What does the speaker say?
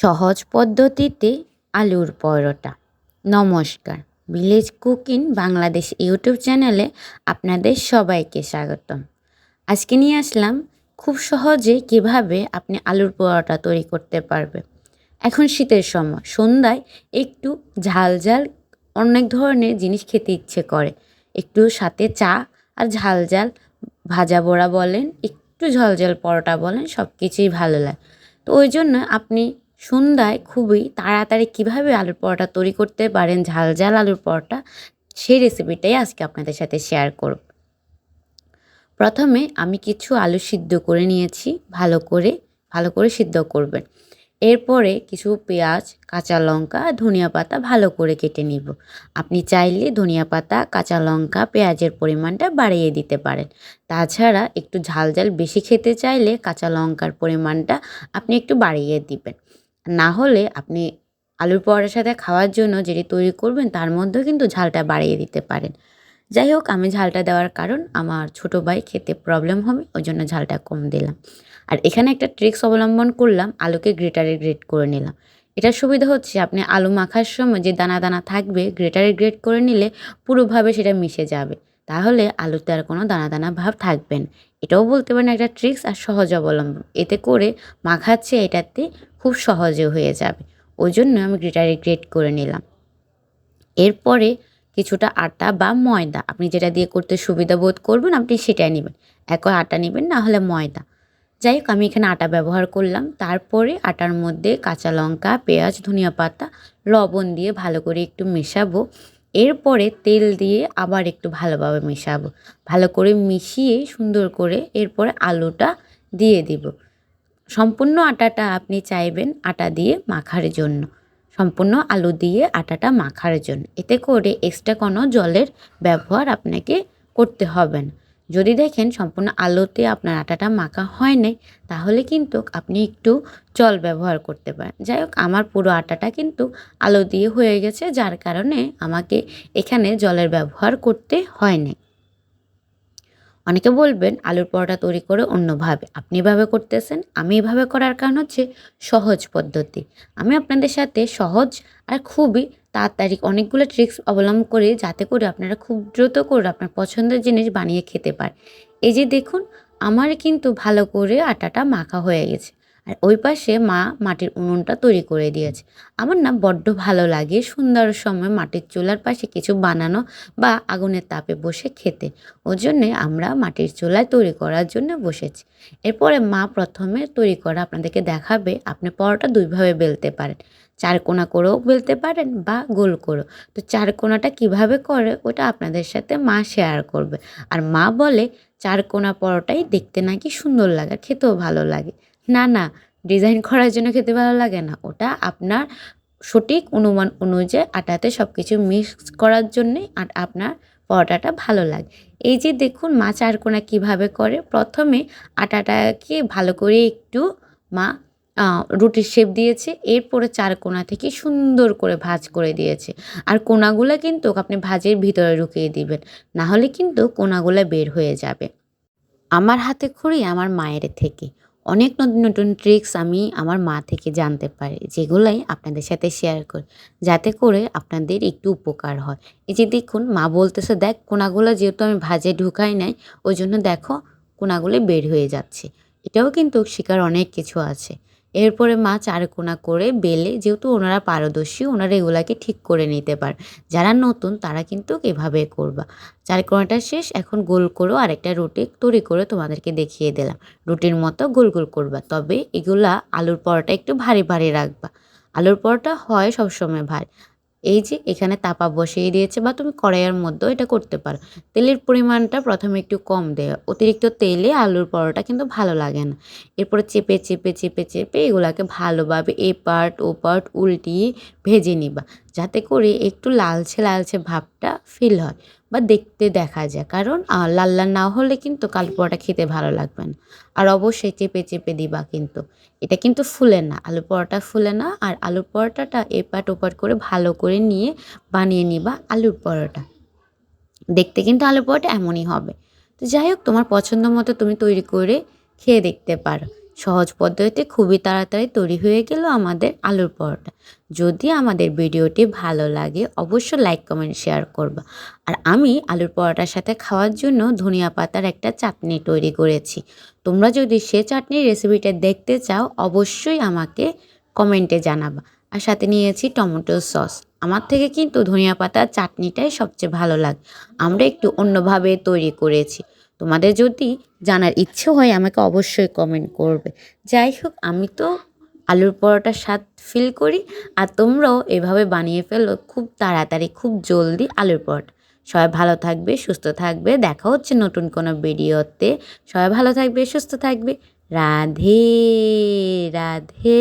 সহজ পদ্ধতিতে আলুর পরোটা। নমস্কার ভিলেজ কুকিং বাংলাদেশ ইউটিউব চ্যানেলে আপনাদের সবাইকে স্বাগতম। আজকে নিয়ে আসলাম খুব সহজে কীভাবে আপনি আলুর পরোটা তৈরি করতে পারবেন। এখন শীতের সময়, সন্ধ্যায় একটু ঝাল ঝাল অনেক ধরনের জিনিস খেতে ইচ্ছে করে। একটু সাথে চা আর ঝাল ঝাল ভাজা বড়া বলেন, একটু ঝাল ঝাল পরোটা বলেন সব কিছুই ভালো লাগে। তো ওই জন্য আপনি সন্ধ্যায় খুবই তাড়াতাড়ি কীভাবে আলুর পরোটা তৈরি করতে পারেন ঝাল ঝাল আলুর পরোটা, সেই রেসিপিটাই আজকে আপনাদের সাথে শেয়ার করব। প্রথমে আমি কিছু আলু সিদ্ধ করে নিয়েছি, ভালো করে ভালো করে সিদ্ধ করবেন। এরপরে কিছু পেঁয়াজ, কাঁচা লঙ্কা, ধনিয়া পাতা ভালো করে কেটে নিব। আপনি চাইলে ধনিয়া পাতা, কাঁচা লঙ্কা, পেঁয়াজের পরিমাণটা বাড়িয়ে দিতে পারেন। তাছাড়া একটু ঝাল ঝাল বেশি খেতে চাইলে কাঁচা লঙ্কার পরিমাণটা আপনি একটু বাড়িয়ে দিবেন। না হলে আপনি আলুর পরোটার সাথে খাওয়ার জন্য যেটি তৈরি করবেন, তার মধ্যেও কিন্তু ঝালটা বাড়িয়ে দিতে পারেন। যাই হোক, আমি ঝালটা দেওয়ার কারণ আমার ছোটো ভাই খেতে প্রবলেম হবে, ওই জন্য ঝালটা কম দিলাম। আর এখানে একটা ট্রিক্স অবলম্বন করলাম, আলুকে গ্রেটারে গ্রেট করে নিলাম। এটার সুবিধা হচ্ছে, আপনি আলু মাখার সময় যে দানা দানা থাকবে গ্রেটারে গ্রেট করে নিলে পুরোভাবে সেটা মিশে যাবে। তাহলে আলুতে আর কোনো দানা দানা ভাব থাকবে না। এটাও বলতে পারেন একটা ট্রিক্স আর সহজ অবলম্বন। এতে করে মাখাচ্ছে এটাতে খুব সহজে হয়ে যাবে। ওই জন্য আমি গ্রেটারে গ্রেট করে নিলাম। এরপরে কিছুটা আটা বা ময়দা, আপনি যেটা দিয়ে করতে সুবিধা বোধ করবেন, আপনি সেটাই নেবেন। এক আটা নেবেন, না হলে ময়দা। যাই হোক, আমি এখানে আটা ব্যবহার করলাম। তারপরে আটার মধ্যে কাঁচা লঙ্কা, পেঁয়াজ, ধনিয়া পাতা, লবণ দিয়ে ভালো করে একটু মেশাবো। এরপরে তেল দিয়ে আবার একটু ভালোভাবে মেশাবো। ভালো করে মিশিয়ে সুন্দর করে এরপরে আলুটা দিয়ে দিব। সম্পূর্ণ আটাটা আপনি চাইবেন আটা দিয়ে মাখার জন্য। সম্পূর্ণ আলু দিয়ে আটাটা মাখার জন্য। এতে করে এক্সট্রা কোনো জলের ব্যবহার আপনাকে করতে হবে না। যদি দেখেন সম্পূর্ণ আলোতে আপনার আটাটা মাখা হয় নাই তাহলে কিন্তু আপনি একটু জল ব্যবহার করতে পারেন। যাই হোক, আমার পুরো আটাটা কিন্তু আলো দিয়ে হয়ে গেছে, যার কারণে আমাকে এখানে জলের ব্যবহার করতে হয় নাই অনেকে বলবেন, আলুর পরোটা তৈরি করে অন্যভাবে। আপনি এভাবে করতেছেন, আমি এভাবে করার কারণ হচ্ছে সহজ পদ্ধতি। আমি আপনাদের সাথে সহজ আর খুবই তাড়াতাড়ি অনেকগুলো ট্রিক্স অবলম্বন করে যাতে করে আপনারা খুব দ্রুত করে আপনার পছন্দের জিনিস বানিয়ে খেতে পারেন। এই যে দেখুন, আমার কিন্তু ভালো করে আটাটা মাখা হয়ে গেছে। আর ওই পাশে মা মাটির উনুনটা তৈরি করে দিয়েছে। আমার না বড্ড ভালো লাগে সুন্দর সময় মাটির চুলার পাশে কিছু বানানো বা আগুনের তাপে বসে খেতে। ওই জন্যে আমরা মাটির চুলায় তৈরি করার জন্য বসেছি। এরপরে মা প্রথমে তৈরি করা আপনাদেরকে দেখাবে, আপনি পরোটা দুইভাবে বেলতে পারেন। চার কোনা করেও বেলতে পারেন বা গোল করেও। তো চার কোনাটা কীভাবে করে ওটা আপনাদের সাথে মা শেয়ার করবে। আর মা বলে, চার কোনা পরোটাই দেখতে নাকি সুন্দর লাগে খেতেও ভালো লাগে। না না ডিজাইন করার জন্য খেতে ভালো লাগে না। ওটা আপনার সঠিক অনুমান অনুযায়ী আটাতে সব কিছু মিক্স করার জন্যে আর আপনার পরোটাটা ভালো লাগে। এই যে দেখুন মা চারকোনা কীভাবে করে, প্রথমে আটাটাকে ভালো করে একটু মা রুটির শেপ দিয়েছে, এরপরে চার কোনা থেকে সুন্দর করে ভাজ করে দিয়েছে। আর কোনাগুলো কিন্তু আপনি ভাজের ভিতরে ঢুকিয়ে দিবেন না হলে কিন্তু কোনাগুলো বের হয়ে যাবে। আমার হাতে খড়ি, আমার মায়ের থেকে। অনেক নতুন নতুন ট্রিক্স আমি আমার মা থেকে জানতে পারি, যেগুলাই আপনাদের সাথে শেয়ার করি, যাতে করে আপনাদের একটু উপকার হয়। এই যে দেখুন, মা বলতেছে, দেখ, কোনাগুলো যেহেতু আমি ভাজে ঢুকাই নাই, ওই জন্য দেখো কোনাগুলো বের হয়ে যাচ্ছে। এটাও কিন্তু শিকার অনেক কিছু আছে। এরপরে মা চারকোনা করে বেলে, যেহেতু ওনারা পারদর্শী, ওনারা এগুলাকে ঠিক করে নিতে পার, যারা নতুন তারা কিন্তু এভাবে করবা। চারকোনাটা শেষ, এখন গোল করেও আরেকটা রুটি তৈরি করে তোমাদেরকে দেখিয়ে দিলাম। রুটির মতো গোল গোল করবা, তবে এগুলা আলুর পরোটা একটু ভারী ভারী রাখবা। আলুর পরোটা হয় সবসময় ভারী। এই যে এখানে তাপা বসিয়ে দিয়েছে বা তুমি কড়াইয়ের মধ্যেও এটা করতে পারো। তেলের পরিমাণটা প্রথমে একটু কম দেয়। অতিরিক্ত তেলে আলুর পরোটা কিন্তু ভালো লাগে না। এরপরে চেপে চেপে চেপে চেপে এগুলাকে ভালোভাবে এ পার্ট ও পার্ট উল্টিয়ে ভেজে নিবা। যাতে করে একটু লালচে লালচে ভাবটা ফিল হয়। বা দেখতে দেখা যায়। কারণ লাল লাল না হলে কিন্তু কাল পরোটা খেতে ভালো লাগবে না। আর অবশ্যই চেপে চেপে দিবা কিন্তু। এটা কিন্তু ফুলে না। আলু পরোটা ফুলে না। আর আলুর পরোটাটা এপাট ওপাট করে ভালো করে নিয়ে বানিয়ে নিবা আলুর পরোটা। দেখতে কিন্তু আলুর পরোটা এমনই হবে। তো যাই হোক, তোমার পছন্দ মতো তুমি তৈরি করে খেয়ে দেখতে পারো। সহজ পদ্ধতিতে খুবই তাড়াতাড়ি তৈরি হয়ে গেল আমাদের আলুর পরোটা। যদি আমাদের ভিডিওটি ভালো লাগে, অবশ্যই লাইক কমেন্ট শেয়ার করবা। আর আমি আলুর পরোটার সাথে খাওয়ার জন্য ধনিয়া পাতার একটা চাটনি তৈরি করেছি। তোমরা যদি সে চাটনির রেসিপিটা দেখতে চাও, অবশ্যই আমাকে কমেন্টে জানাবা। আর সাথে নিয়েছি টমেটো সস। আমার থেকে কিন্তু ধনিয়া পাতার চাটনিটাই সবচেয়ে ভালো লাগে। আমরা একটু অন্যভাবে তৈরি করেছি। তোমাদের যদি জানার ইচ্ছে হয় আমাকে অবশ্যই কমেন্ট করবে। যাই হোক, আমি তো আলুর পরোটার স্বাদ ফিল করি, আর তোমরাও এভাবে বানিয়ে ফেলো খুব তাড়াতাড়ি, খুব জলদি আলুর পরোটা। সবাই ভালো থাকবে, সুস্থ থাকবে। দেখা হচ্ছে নতুন কোনো ভিডিওতে। সবাই ভালো থাকবে, সুস্থ থাকবে। রাধে রাধে।